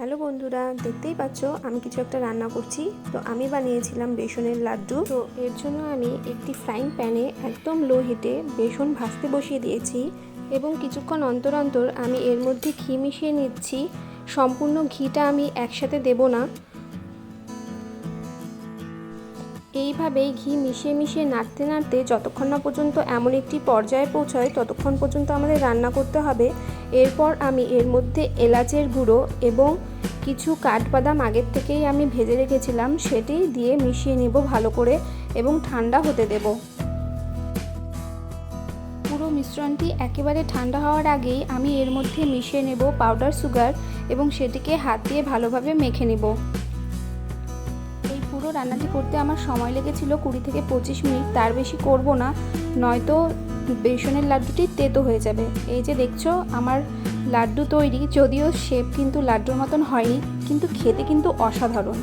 Hello বন্ধুরা, দেখতেই পাচ্ছ আমি কিছু একটা রান্না করছি। তো আমি বানিয়েছিলাম বেসনের লাড্ডু। তো এর জন্য আমি একটি ফ্রাইং প্যানে একদম লো হিটে বেসন ভাজতে বসিয়ে দিয়েছি এবং কিছুক্ষণ অন্তর অন্তর আমি এর মধ্যে ঘি মিশিয়ে নিচ্ছি। সম্পূর্ণ ঘিটা আমি একসাথে দেব না। এইভাবেই ঘি মিশিয়ে মিশিয়ে নাড়তে নাড়তে যতক্ষণ না পর্যন্ত এমন একটি পর্যায়ে পৌঁছায় ততক্ষণ পর্যন্ত আমাদের রান্না করতে হবে। এরপর আমি এর মধ্যে এলাচের গুঁড়ো এবং কিছু কাঠবাদাম আগের থেকেই আমি ভেজে রেখেছিলাম, সেটি দিয়ে মিশিয়ে নেব ভালো করে এবং ঠান্ডা হতে দেব। পুরো মিশ্রণটি একেবারে ঠান্ডা হওয়ার আগেই আমি এর মধ্যে মিশিয়ে নেব পাউডার সুগার এবং সেটিকে হাত দিয়ে ভালোভাবে মেখে নেব। রান্নাটি করতে আমার সময় লেগেছিল কুড়ি থেকে পঁচিশ মিনিট, তার বেশি করব না। নয়তো বেসনের লাড্ডুটি তেতো হয়ে যাবে। এই যে দেখছ, আমার লাড্ডু তৈরি, যদিও শেপ কিন্তু লাড্ডুর মতন হয়নি, কিন্তু খেতে কিন্তু অসাধারণ।